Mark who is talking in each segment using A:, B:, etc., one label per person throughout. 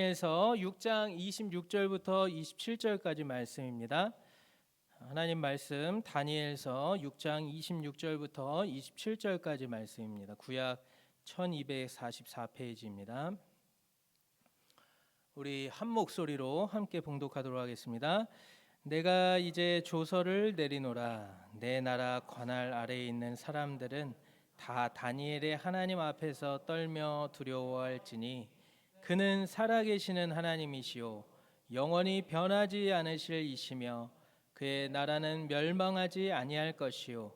A: 에서 6장 26절부터 27절까지 말씀입니다. 하나님 말씀 다니엘서 6장 26절부터 27절까지 말씀입니다. 구약 1244페이지입니다. 우리 한 목소리로 함께 봉독하도록 하겠습니다. 내가 이제 조서를 내리노라 내 나라 관할 아래에 있는 사람들은 다 다니엘의 하나님 앞에서 떨며 두려워할지니 그는 살아계시는 하나님이시요 영원히 변하지 않으실 이시며 그의 나라는 멸망하지 아니할 것이요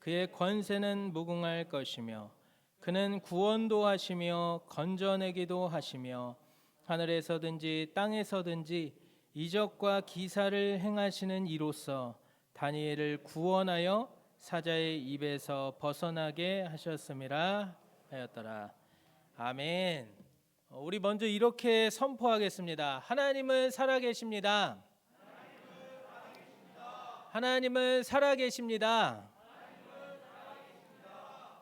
A: 그의 권세는 무궁할 것이며 그는 구원도 하시며 건져내기도 하시며 하늘에서든지 땅에서든지 이적과 기사를 행하시는 이로써 다니엘을 구원하여 사자의 입에서 벗어나게 하셨음이라 하였더라. 아멘. 어, 우리 먼저 이렇게 선포하겠습니다. 하나님은 살아계십니다. 하나님은 살아계십니다.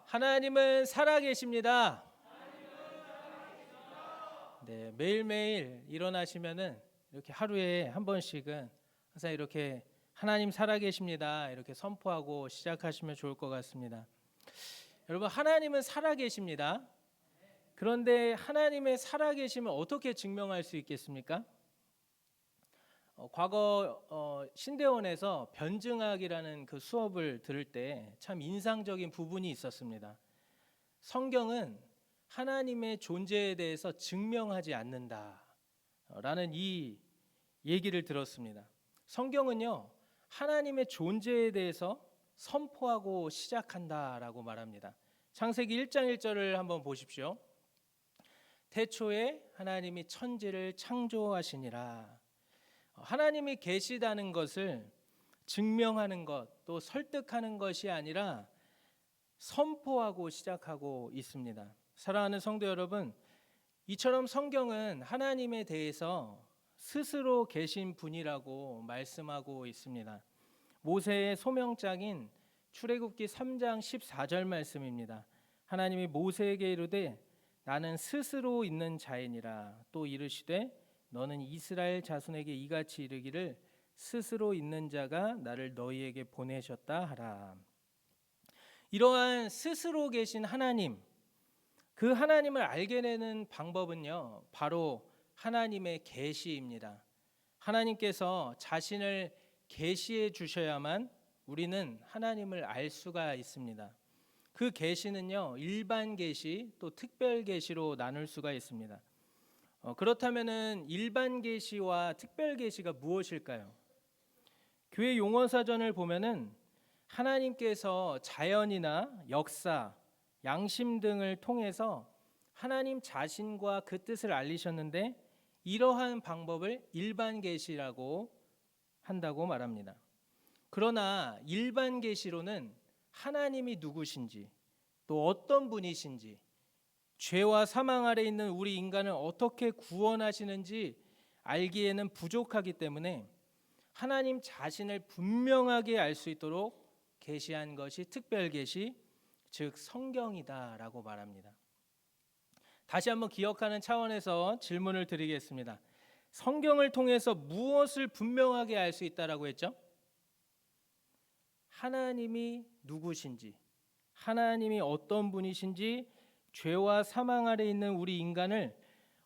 A: 하나님은 살아계십니다. 네, 매일매일 일어나시면은 이렇게 하루에 한 번씩은 항상 이렇게 하나님 살아계십니다. 이렇게 선포하고 시작하시면 좋을 것 같습니다. 여러분, 하나님은 살아계십니다. 그런데 하나님의 살아계심을 어떻게 증명할 수 있겠습니까? 어, 과거 어, 신대원에서 변증학이라는 그 수업을 들을 때 참 인상적인 부분이 있었습니다. 성경은 하나님의 존재에 대해서 증명하지 않는다라는 이 얘기를 들었습니다. 성경은요 하나님의 존재에 대해서 선포하고 시작한다라고 말합니다. 창세기 1장 1절을 한번 보십시오. 태초에 하나님이 천지를 창조하시니라. 하나님이 계시다는 것을 증명하는 것, 또 설득하는 것이 아니라 선포하고 시작하고 있습니다. 사랑하는 성도 여러분, 이처럼 성경은 하나님에 대해서 스스로 계신 분이라고 말씀하고 있습니다. 모세의 소명장인 출애굽기 3장 14절 말씀입니다. 하나님이 모세에게 이르되 나는 스스로 있는 자이니라 또 이르시되 너는 이스라엘 자손에게 이같이 이르기를 스스로 있는 자가 나를 너희에게 보내셨다 하라. 이러한 스스로 계신 하나님 그 하나님을 알게 되는 방법은요. 바로 하나님의 계시입니다. 하나님께서 자신을 계시해 주셔야만 우리는 하나님을 알 수가 있습니다. 그 계시는요 일반 계시 또 특별 계시로 나눌 수가 있습니다. 어, 그렇다면은 일반 계시와 특별 계시가 무엇일까요? 교회 용어 사전을 보면은 하나님께서 자연이나 역사, 양심 등을 통해서 하나님 자신과 그 뜻을 알리셨는데 이러한 방법을 일반 계시라고 한다고 말합니다. 그러나 일반 계시로는 하나님이 누구신지 또 어떤 분이신지 죄와 사망 아래 있는 우리 인간을 어떻게 구원하시는지 알기에는 부족하기 때문에 하나님 자신을 분명하게 알 수 있도록 계시한 것이 특별 계시 즉 성경이다라고 말합니다. 다시 한번 기억하는 차원에서 질문을 드리겠습니다. 성경을 통해서 무엇을 분명하게 알 수 있다라고 했죠? 하나님이 누구신지, 하나님이 어떤 분이신지, 죄와 사망 아래 있는 우리 인간을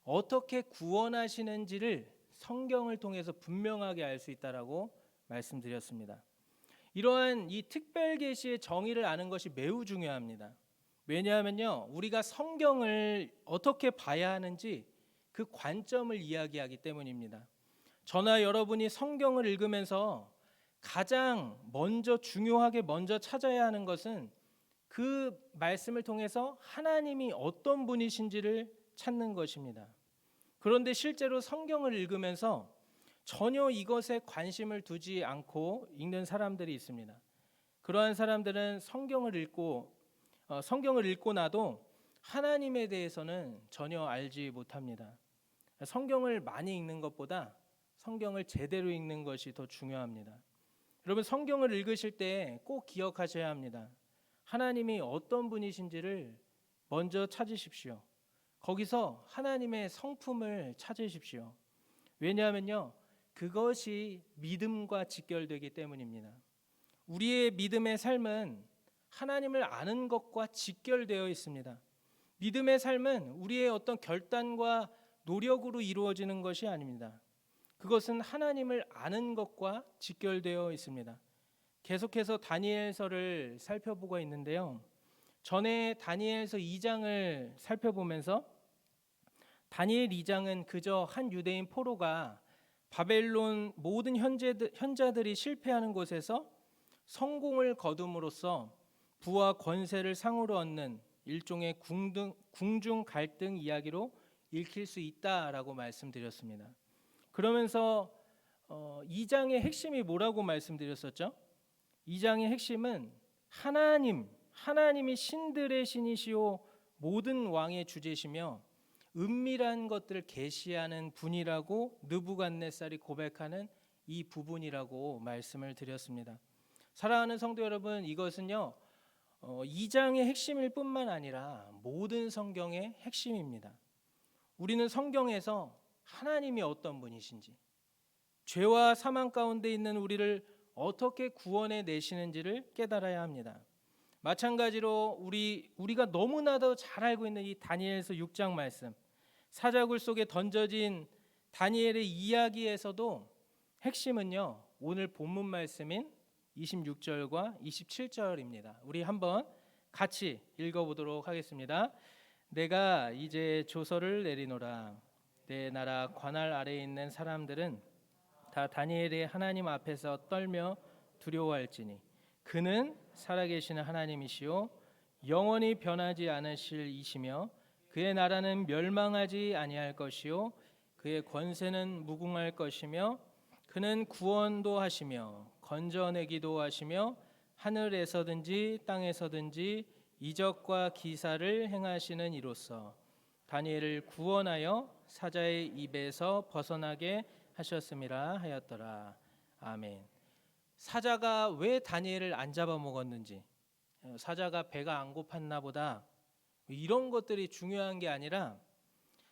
A: 어떻게 구원하시는지를 성경을 통해서 분명하게 알 수 있다라고 말씀드렸습니다. 이러한 이 특별 계시의 정의를 아는 것이 매우 중요합니다. 왜냐하면요, 우리가 성경을 어떻게 봐야 하는지 그 관점을 이야기하기 때문입니다. 저나 여러분이 성경을 읽으면서 가장 먼저 중요하게 먼저 찾아야 하는 것은 그 말씀을 통해서 하나님이 어떤 분이신지를 찾는 것입니다. 그런데 실제로 성경을 읽으면서 전혀 이것에 관심을 두지 않고 읽는 사람들이 있습니다. 그러한 사람들은 성경을 읽고 어, 성경을 읽고 나도 하나님에 대해서는 전혀 알지 못합니다. 성경을 많이 읽는 것보다 성경을 제대로 읽는 것이 더 중요합니다. 여러분 성경을 읽으실 때 꼭 기억하셔야 합니다. 하나님이 어떤 분이신지를 먼저 찾으십시오. 거기서 하나님의 성품을 찾으십시오. 왜냐하면요. 그것이 믿음과 직결되기 때문입니다. 우리의 믿음의 삶은 하나님을 아는 것과 직결되어 있습니다. 믿음의 삶은 우리의 어떤 결단과 노력으로 이루어지는 것이 아닙니다. 그것은 하나님을 아는 것과 직결되어 있습니다. 계속해서 다니엘서를 살펴보고 있는데요. 전에 다니엘서 2장을 살펴보면서 다니엘 2장은 그저 한 유대인 포로가 바벨론 모든 현재들, 현자들이 실패하는 곳에서 성공을 거둠으로써 부와 권세를 상으로 얻는 일종의 궁등, 궁중 갈등 이야기로 읽힐 수 있다라고 말씀드렸습니다. 그러면서 어, 2장의 핵심이 뭐라고 말씀드렸었죠? 2장의 핵심은 하나님, 하나님이 신들의 신이시오 모든 왕의 주제시며 은밀한 것들을 계시하는 분이라고 느부갓네살이 고백하는 이 부분이라고 말씀을 드렸습니다. 사랑하는 성도 여러분, 이것은요. 어, 2장의 핵심일 뿐만 아니라 모든 성경의 핵심입니다. 우리는 성경에서 하나님이 어떤 분이신지, 죄와 사망 가운데 있는 우리를 어떻게 구원해 내시는지를 깨달아야 합니다. 마찬가지로 우리 우리가 너무나도 잘 알고 있는 이 다니엘서 6장 말씀, 사자굴 속에 던져진 다니엘의 이야기에서도 핵심은요. 오늘 본문 말씀인 26절과 27절입니다. 우리 한번 같이 읽어 보도록 하겠습니다. 내가 이제 조서를 내리노라. 내 나라 관할 아래에 있는 사람들은 다 다니엘의 하나님 앞에서 떨며 두려워할지니 그는 살아계시는 하나님이시요 영원히 변하지 않으실 이시며 그의 나라는 멸망하지 아니할 것이요 그의 권세는 무궁할 것이며 그는 구원도 하시며 건져내기도 하시며 하늘에서든지 땅에서든지 이적과 기사를 행하시는 이로써 다니엘을 구원하여 사자의 입에서 벗어나게 하셨음이라 하였더라. 아멘. 사자가 왜 다니엘을 안 잡아먹었는지, 어, 사자가 배가 안 고팠나 보다 이런 것들이 중요한 게 아니라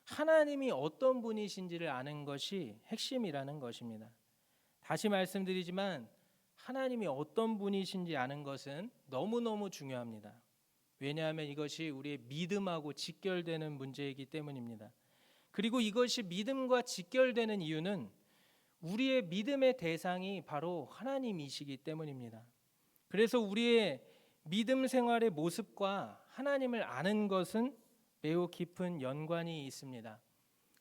A: 하나님이 어떤 분이신지를 아는 것이 핵심이라는 것입니다. 다시 말씀드리지만 하나님이 어떤 분이신지 아는 것은 너무너무 중요합니다. 왜냐하면 이것이 우리의 믿음하고 직결되는 문제이기 때문입니다. 그리고 이것이 믿음과 직결되는 이유는 우리의 믿음의 대상이 바로 하나님이시기 때문입니다. 그래서 우리의 믿음 생활의 모습과 하나님을 아는 것은 매우 깊은 연관이 있습니다.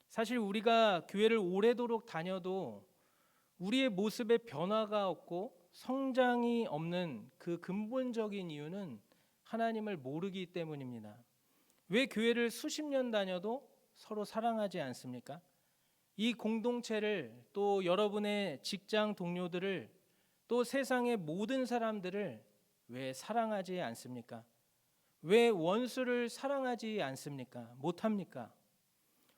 A: 사실 우리가 교회를 오래도록 다녀도 우리의 모습에 변화가 없고 성장이 없는 그 근본적인 이유는 하나님을 모르기 때문입니다. 왜 교회를 수십 년 다녀도 서로 사랑하지 않습니까? 이 공동체를 또 여러분의 직장 동료들을 또 세상의 모든 사람들을 왜 사랑하지 않습니까? 왜 원수를 사랑하지 않습니까? 못합니까?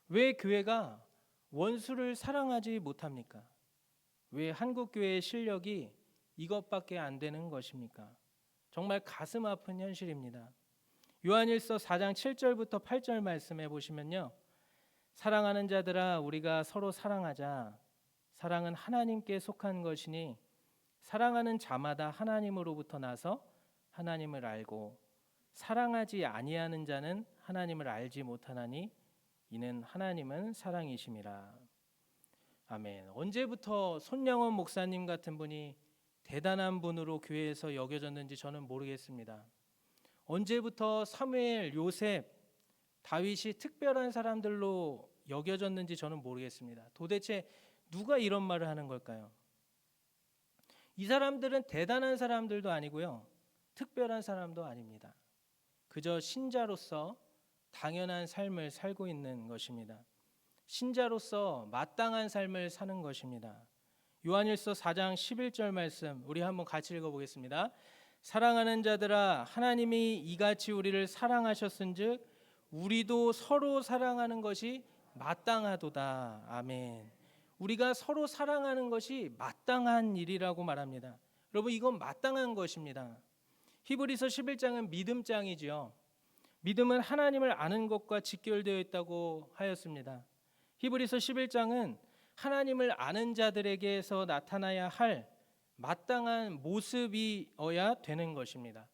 A: 왜 교회가 원수를 사랑하지 못합니까? 왜 한국교회의 실력이 이것밖에 안 되는 것입니까? 정말 가슴 아픈 현실입니다. 요한일서 4장 7절부터 8절 말씀해 보시면요. 사랑하는 자들아 우리가 서로 사랑하자. 사랑은 하나님께 속한 것이니 사랑하는 자마다 하나님으로부터 나서 하나님을 알고 사랑하지 아니하는 자는 하나님을 알지 못하나니 이는 하나님은 사랑이심이라. 아멘. 언제부터 손양원 목사님 같은 분이 대단한 분으로 교회에서 여겨졌는지 저는 모르겠습니다. 언제부터 사무엘, 요셉, 다윗이 특별한 사람들로 여겨졌는지 저는 모르겠습니다. 도대체 누가 이런 말을 하는 걸까요? 이 사람들은 대단한 사람들도 아니고요. 특별한 사람도 아닙니다. 그저 신자로서 당연한 삶을 살고 있는 것입니다. 신자로서 마땅한 삶을 사는 것입니다. 요한일서 4장 11절 말씀 우리 한번 같이 읽어 보겠습니다. 사랑하는 자들아 하나님이 이같이 우리를 사랑하셨은즉 우리도 서로 사랑하는 것이 마땅하도다. 아멘. 우리가 서로 사랑하는 것이 마땅한 일이라고 말합니다. 여러분 이건 마땅한 것입니다. 히브리서 11장은 믿음장이지요. 믿음은 하나님을 아는 것과 직결되어 있다고 하였습니다. 히브리서 11장은 하나님을 아는 자들에게서 나타나야 할 마땅한 모습이어야 되는 것입니다.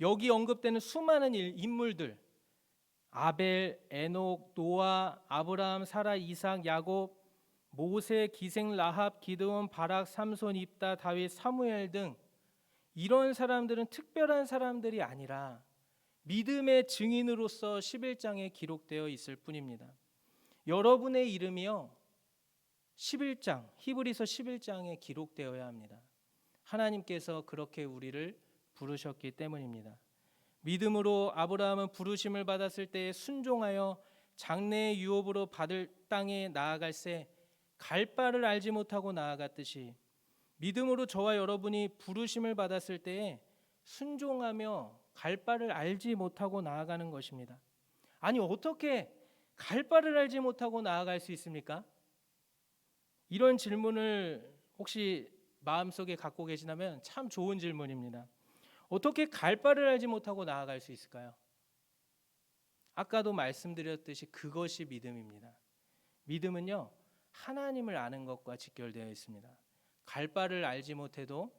A: 여기 언급되는 수많은 일- 인물들 아벨, 에녹, 노아, 아브라함, 사라, 이삭, 야곱, 모세, 기생, 라합, 기드온, 바락, 삼손, 입다, 다윗, 사무엘 등 이런 사람들은 특별한 사람들이 아니라 믿음의 증인으로서 11장에 기록되어 있을 뿐입니다. 여러분의 이름이요 11장 히브리서 11장에 기록되어야 합니다. 하나님께서 그렇게 우리를 부르셨기 때문입니다. 믿음으로 아브라함은 부르심을 받았을 때 순종하여 장래의 유업으로 받을 땅에 나아갈새 갈 바를 알지 못하고 나아갔듯이 믿음으로 저와 여러분이 부르심을 받았을 때에 순종하며 갈 바를 알지 못하고 나아가는 것입니다. 아니 어떻게 갈 바를 알지 못하고 나아갈 수 있습니까? 이런 질문을 혹시 마음속에 갖고 계시다면 참 좋은 질문입니다. 어떻게 갈 바를 알지 못하고 나아갈 수 있을까요? 아까도 말씀드렸듯이 그것이 믿음입니다. 믿음은요, 하나님을 아는 것과 직결되어 있습니다. 갈 바를 알지 못해도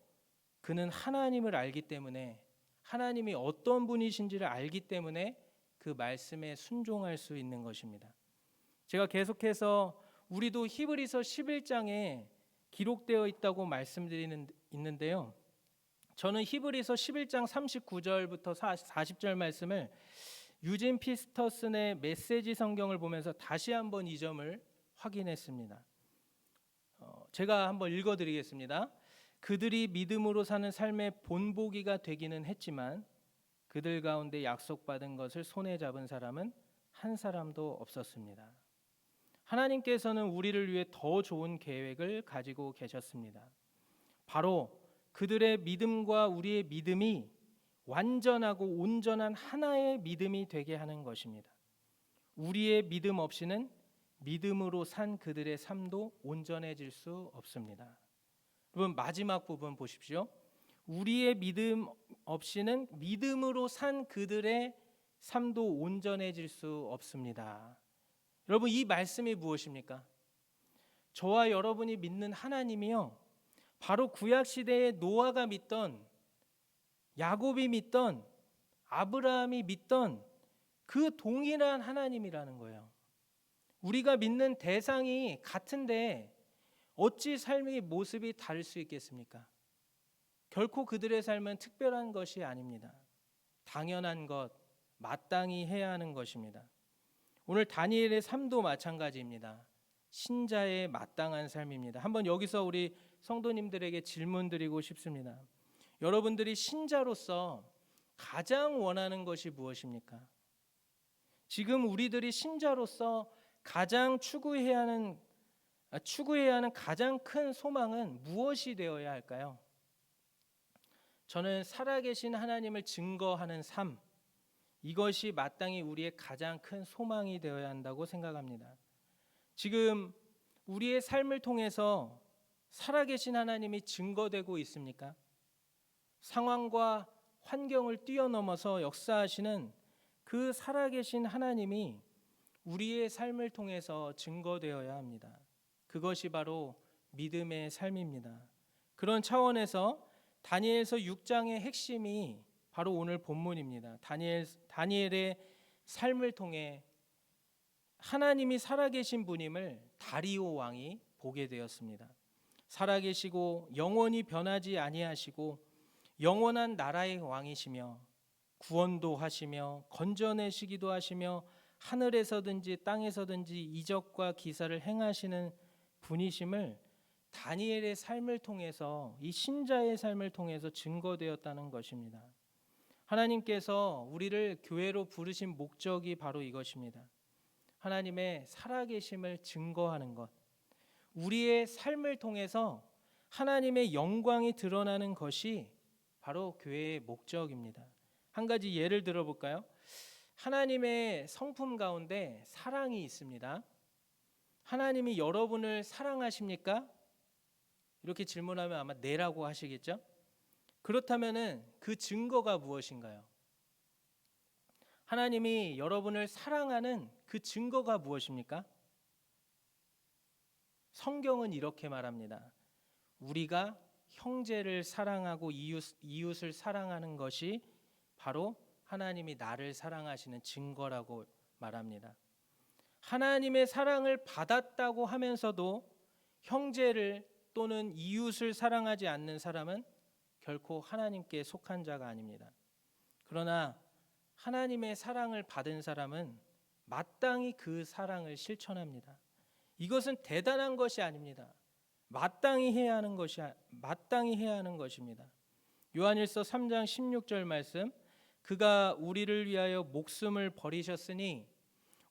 A: 그는 하나님을 알기 때문에 하나님이 어떤 분이신지를 알기 때문에 그 말씀에 순종할 수 있는 것입니다. 제가 계속해서 우리도 히브리서 11장에 기록되어 있다고 말씀드리는 있는데요. 저는 히브리서 11장 39절부터 40절 말씀을 유진 피스터슨의 메시지 성경을 보면서 다시 한번 이 점을 확인했습니다. 어, 제가 한번 읽어드리겠습니다. 그들이 믿음으로 사는 삶의 본보기가 되기는 했지만 그들 가운데 약속받은 것을 손에 잡은 사람은 한 사람도 없었습니다. 하나님께서는 우리를 위해 더 좋은 계획을 가지고 계셨습니다. 바로 그들의 믿음과 우리의 믿음이 완전하고 온전한 하나의 믿음이 되게 하는 것입니다. 우리의 믿음 없이는 믿음으로 산 그들의 삶도 온전해질 수 없습니다. 여러분 마지막 부분 보십시오. 우리의 믿음 없이는 믿음으로 산 그들의 삶도 온전해질 수 없습니다. 여러분 이 말씀이 무엇입니까? 저와 여러분이 믿는 하나님이요. 바로 구약 시대의 노아가 믿던 야곱이 믿던 아브라함이 믿던 그 동일한 하나님이라는 거예요. 우리가 믿는 대상이 같은데 어찌 삶의 모습이 다를 수 있겠습니까? 결코 그들의 삶은 특별한 것이 아닙니다. 당연한 것, 마땅히 해야 하는 것입니다. 오늘 다니엘의 삶도 마찬가지입니다. 신자의 마땅한 삶입니다. 한번 여기서 우리 성도님들에게 질문 드리고 싶습니다. 여러분들이 신자로서 가장 원하는 것이 무엇입니까? 지금 우리들이 신자로서 가장 추구해야 하는 아, 추구해야 하는 가장 큰 소망은 무엇이 되어야 할까요? 저는 살아계신 하나님을 증거하는 삶 이것이 마땅히 우리의 가장 큰 소망이 되어야 한다고 생각합니다. 지금 우리의 삶을 통해서 살아계신 하나님이 증거되고 있습니까? 상황과 환경을 뛰어넘어서 역사하시는 그 살아계신 하나님이 우리의 삶을 통해서 증거되어야 합니다. 그것이 바로 믿음의 삶입니다. 그런 차원에서 다니엘서 6장의 핵심이 바로 오늘 본문입니다. 다니엘 다니엘의 삶을 통해 하나님이 살아계신 분임을 다리오 왕이 보게 되었습니다. 살아계시고 영원히 변하지 아니하시고 영원한 나라의 왕이시며 구원도 하시며 건져내시기도 하시며 하늘에서든지 땅에서든지 이적과 기사를 행하시는 분이심을 다니엘의 삶을 통해서 이 신자의 삶을 통해서 증거되었다는 것입니다. 하나님께서 우리를 교회로 부르신 목적이 바로 이것입니다. 하나님의 살아계심을 증거하는 것. 우리의 삶을 통해서 하나님의 영광이 드러나는 것이 바로 교회의 목적입니다. 한 가지 예를 들어 볼까요? 하나님의 성품 가운데 사랑이 있습니다. 하나님이 여러분을 사랑하십니까? 이렇게 질문하면 아마 네라고 하시겠죠? 그렇다면은 그 증거가 무엇인가요? 하나님이 여러분을 사랑하는 그 증거가 무엇입니까? 성경은 이렇게 말합니다. 우리가 형제를 사랑하고 이웃, 이웃을 사랑하는 것이 바로 하나님이 나를 사랑하시는 증거라고 말합니다. 하나님의 사랑을 받았다고 하면서도 형제를 또는 이웃을 사랑하지 않는 사람은 결코 하나님께 속한 자가 아닙니다. 그러나 하나님의 사랑을 받은 사람은 마땅히 그 사랑을 실천합니다. 이것은 대단한 것이 아닙니다. 마땅히 해야 하는 것이 마땅히 해야 하는 것입니다. 요한일서 3장 16절 말씀 그가 우리를 위하여 목숨을 버리셨으니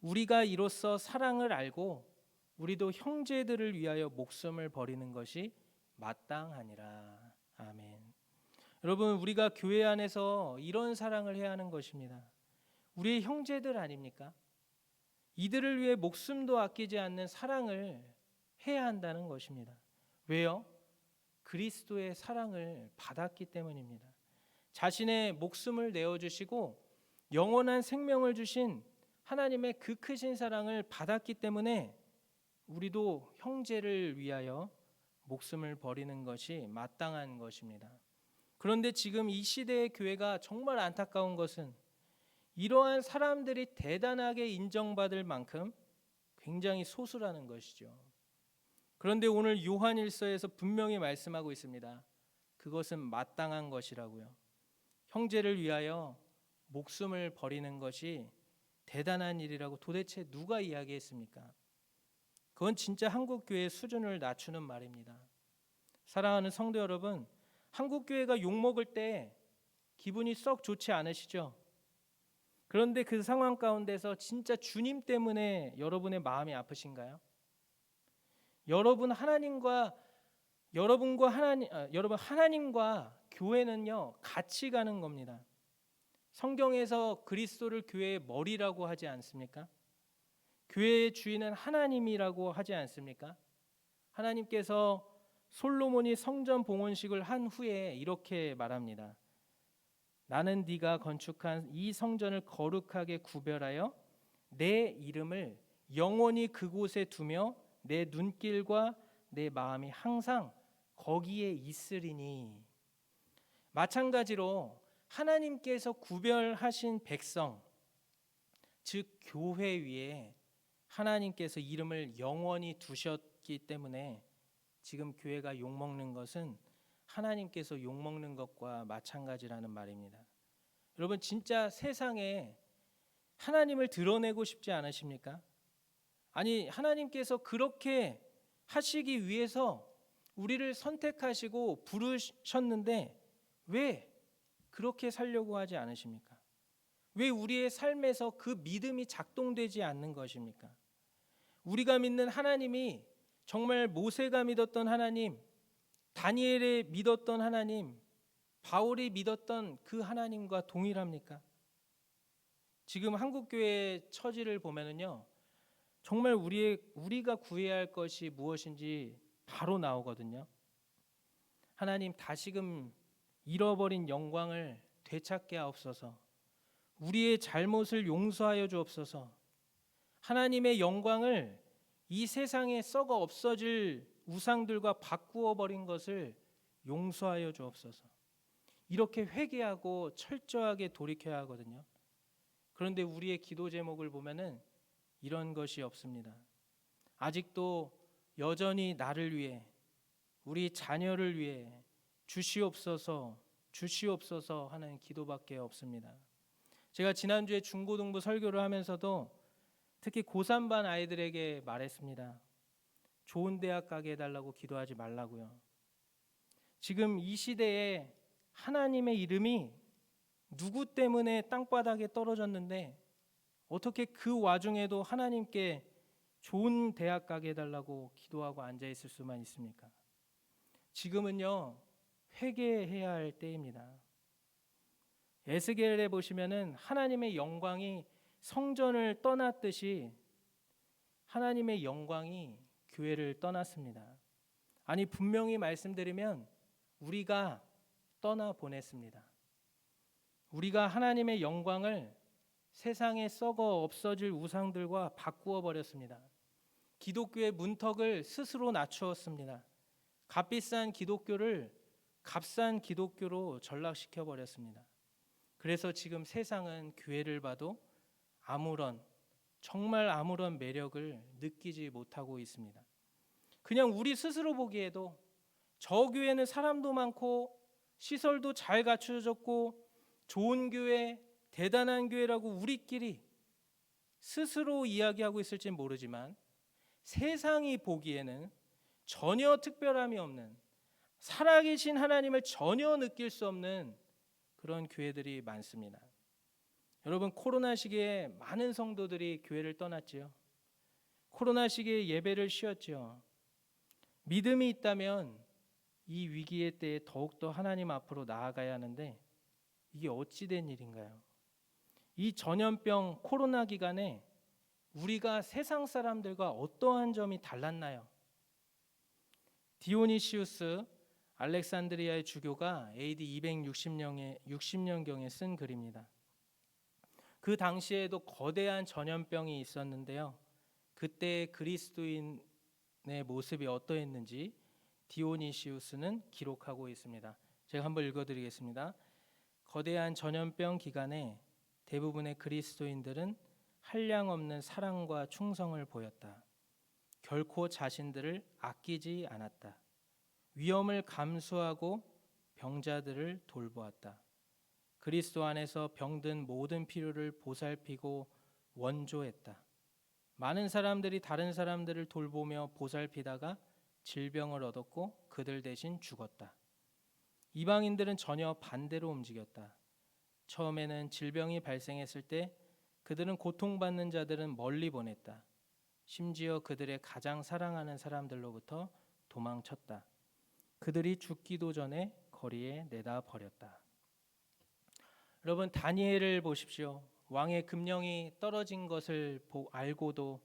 A: 우리가 이로써 사랑을 알고 우리도 형제들을 위하여 목숨을 버리는 것이 마땅하니라. 아멘. 여러분 우리가 교회 안에서 이런 사랑을 해야 하는 것입니다. 우리의 형제들 아닙니까? 이들을 위해 목숨도 아끼지 않는 사랑을 해야 한다는 것입니다. 왜요? 그리스도의 사랑을 받았기 때문입니다. 자신의 목숨을 내어 주시고 영원한 생명을 주신 하나님의 그 크신 사랑을 받았기 때문에 우리도 형제를 위하여 목숨을 버리는 것이 마땅한 것입니다. 그런데 지금 이 시대의 교회가 정말 안타까운 것은 이러한 사람들이 대단하게 인정받을 만큼 굉장히 소수라는 것이죠. 그런데 오늘 요한일서에서 분명히 말씀하고 있습니다. 그것은 마땅한 것이라고요. 형제를 위하여 목숨을 버리는 것이 대단한 일이라고 도대체 누가 이야기했습니까? 그건 진짜 한국 교회의 수준을 낮추는 말입니다. 사랑하는 성도 여러분, 한국 교회가 욕 먹을 때 기분이 썩 좋지 않으시죠? 그런데 그 상황 가운데서 진짜 주님 때문에 여러분의 마음이 아프신가요? 여러분 하나님과 여러분과 하나님 아, 여러분 하나님과 교회는요 같이 가는 겁니다. 성경에서 그리스도를 교회의 머리라고 하지 않습니까? 교회의 주인은 하나님이라고 하지 않습니까? 하나님께서 솔로몬이 성전 봉헌식을 한 후에 이렇게 말합니다. 나는 네가 건축한 이 성전을 거룩하게 구별하여 내 이름을 영원히 그곳에 두며 내 눈길과 내 마음이 항상 거기에 있으리니. 마찬가지로 하나님께서 구별하신 백성 즉 교회 위에 하나님께서 이름을 영원히 두셨기 때문에 지금 교회가 욕 먹는 것은 하나님께서 욕 먹는 것과 마찬가지라는 말입니다. 여러분 진짜 세상에 하나님을 드러내고 싶지 않으십니까? 아니 하나님께서 그렇게 하시기 위해서 우리를 선택하시고 부르셨는데 왜 그렇게 살려고 하지 않으십니까? 왜 우리의 삶에서 그 믿음이 작동되지 않는 것입니까? 우리가 믿는 하나님이 정말 모세가 믿었던 하나님, 다니엘이 믿었던 하나님, 바울이 믿었던 그 하나님과 동일합니까? 지금 한국 교회의 처지를 보면은요. 정말 우리의 우리가 구해야 할 것이 무엇인지 바로 나오거든요. 하나님 다시금 잃어버린 영광을 되찾게 하옵소서. 우리의 잘못을 용서하여 주옵소서. 하나님의 영광을 이 세상에 썩어 없어질 우상들과 바꾸어 버린 것을 용서하여 주옵소서. 이렇게 회개하고 철저하게 돌이켜야 하거든요. 그런데 우리의 기도 제목을 보면은 이런 것이 없습니다. 아직도 여전히 나를 위해 우리 자녀를 위해 주시옵소서 주시옵소서 하는 기도밖에 없습니다. 제가 지난주에 중고등부 설교를 하면서도 특히 고3반 아이들에게 말했습니다. 좋은 대학 가게 해달라고 기도하지 말라고요. 지금 이 시대에 하나님의 이름이 누구 때문에 땅바닥에 떨어졌는데 어떻게 그 와중에도 하나님께 좋은 대학 가게 해달라고 기도하고 앉아 있을 수만 있습니까? 지금은요 회개해야 할 때입니다. 에스겔에 보시면은 하나님의 영광이 성전을 떠났듯이 하나님의 영광이 교회를 떠났습니다. 아니 분명히 말씀드리면 우리가 떠나 보냈습니다. 우리가 하나님의 영광을 세상에 썩어 없어질 우상들과 바꾸어 버렸습니다. 기독교의 문턱을 스스로 낮추었습니다. 값비싼 기독교를 값싼 기독교로 전락시켜 버렸습니다. 그래서 지금 세상은 교회를 봐도 아무런 정말 아무런 매력을 느끼지 못하고 있습니다. 그냥 우리 스스로 보기에도 저 교회는 사람도 많고 시설도 잘 갖춰졌고 좋은 교회, 대단한 교회라고 우리끼리 스스로 이야기하고 있을진 모르지만 세상이 보기에는 전혀 특별함이 없는 살아계신 하나님을 전혀 느낄 수 없는 그런 교회들이 많습니다. 여러분 코로나 시기에 많은 성도들이 교회를 떠났지요. 코로나 시기에 예배를 쉬었지요. 믿음이 있다면 이 위기의 때에 더욱더 하나님 앞으로 나아가야 하는데 이게 어찌 된 일인가요? 이 전염병 코로나 기간에 우리가 세상 사람들과 어떠한 점이 달랐나요? 디오니시우스 알렉산드리아의 주교가 AD 260년에 60년경에 쓴 글입니다. 그 당시에도 거대한 전염병이 있었는데요. 그때 그리스도인의 모습이 어떠했는지 디오니시우스는 기록하고 있습니다. 제가 한번 읽어드리겠습니다. 거대한 전염병 기간에 대부분의 그리스도인들은 한량 없는 사랑과 충성을 보였다. 결코 자신들을 아끼지 않았다. 위험을 감수하고 병자들을 돌보았다. 그리스도 안에서 병든 모든 필요를 보살피고 원조했다. 많은 사람들이 다른 사람들을 돌보며 보살피다가 질병을 얻었고 그들 대신 죽었다. 이방인들은 전혀 반대로 움직였다. 처음에는 질병이 발생했을 때 그들은 고통받는 자들은 멀리 보냈다. 심지어 그들의 가장 사랑하는 사람들로부터 도망쳤다. 그들이 죽기도 전에 거리에 내다 버렸다. 여러분 다니엘을 보십시오. 왕의 금령이 떨어진 것을 알고도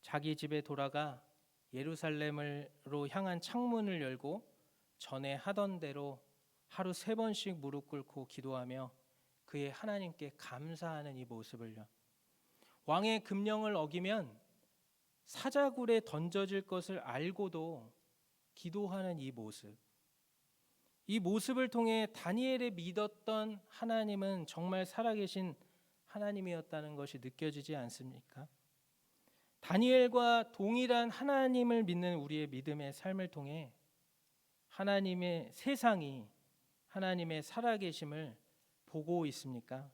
A: 자기 집에 돌아가 예루살렘으로 향한 창문을 열고 전에 하던 대로 하루 세 번씩 무릎 꿇고 기도하며 그의 하나님께 감사하는 이 모습을요. 왕의 금령을 어기면 사자굴에 던져질 것을 알고도 기도하는 이 모습. 이 모습을 통해 다니엘의 믿었던 하나님은 정말 살아계신 하나님이었다는 것이 느껴지지 않습니까? 다니엘과 동일한 하나님을 믿는 우리의 믿음의 삶을 통해 하나님의 세상이 하나님의 살아계심을 보고 있습니까?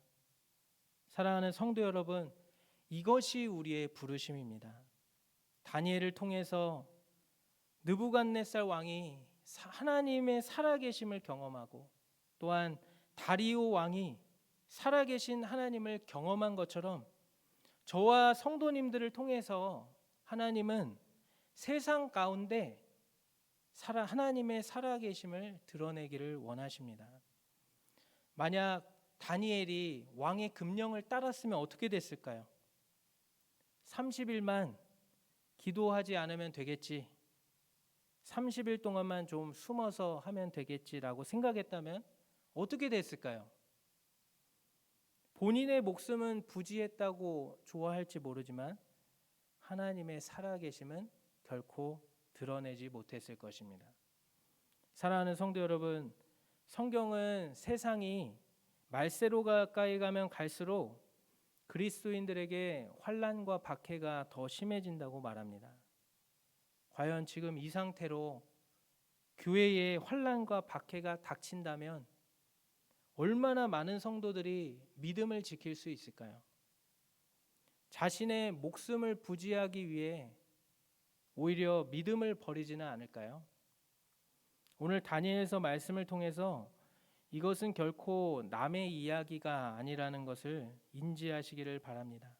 A: 사랑하는 성도 여러분, 이것이 우리의 부르심입니다. 다니엘을 통해서 느부갓네살 왕이 하나님의 살아계심을 경험하고 또한 다리오 왕이 살아계신 하나님을 경험한 것처럼 저와 성도님들을 통해서 하나님은 세상 가운데 살아 하나님의 살아계심을 드러내기를 원하십니다. 만약 다니엘이 왕의 금령을 따랐으면 어떻게 됐을까요? 30일만 기도하지 않으면 되겠지. 30일 동안만 좀 숨어서 하면 되겠지라고 생각했다면 어떻게 됐을까요? 본인의 목숨은 부지했다고 좋아할지 모르지만 하나님의 살아계심은 결코 드러내지 못했을 것입니다. 사랑하는 성도 여러분, 성경은 세상이 말세로 가까이 가면 갈수록 그리스도인들에게 환란과 박해가 더 심해진다고 말합니다. 과연 지금 이 상태로 교회에 환란과 박해가 닥친다면 얼마나 많은 성도들이 믿음을 지킬 수 있을까요? 자신의 목숨을 부지하기 위해 오히려 믿음을 버리지는 않을까요? 오늘 다니엘서 말씀을 통해서 이것은 결코 남의 이야기가 아니라는 것을 인지하시기를 바랍니다.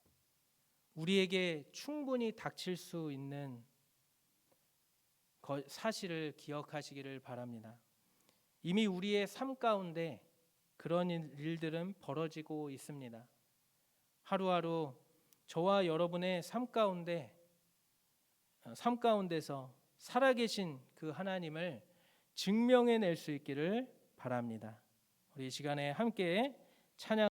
A: 우리에게 충분히 닥칠 수 있는 사실을 기억하시기를 바랍니다. 이미 우리의 삶 가운데 그런 일들은 벌어지고 있습니다. 하루하루 저와 여러분의 삶 가운데 어, 삶 가운데서 살아계신 그 하나님을 증명해 낼 수 있기를 바랍니다. 우리 이 시간에 함께 찬양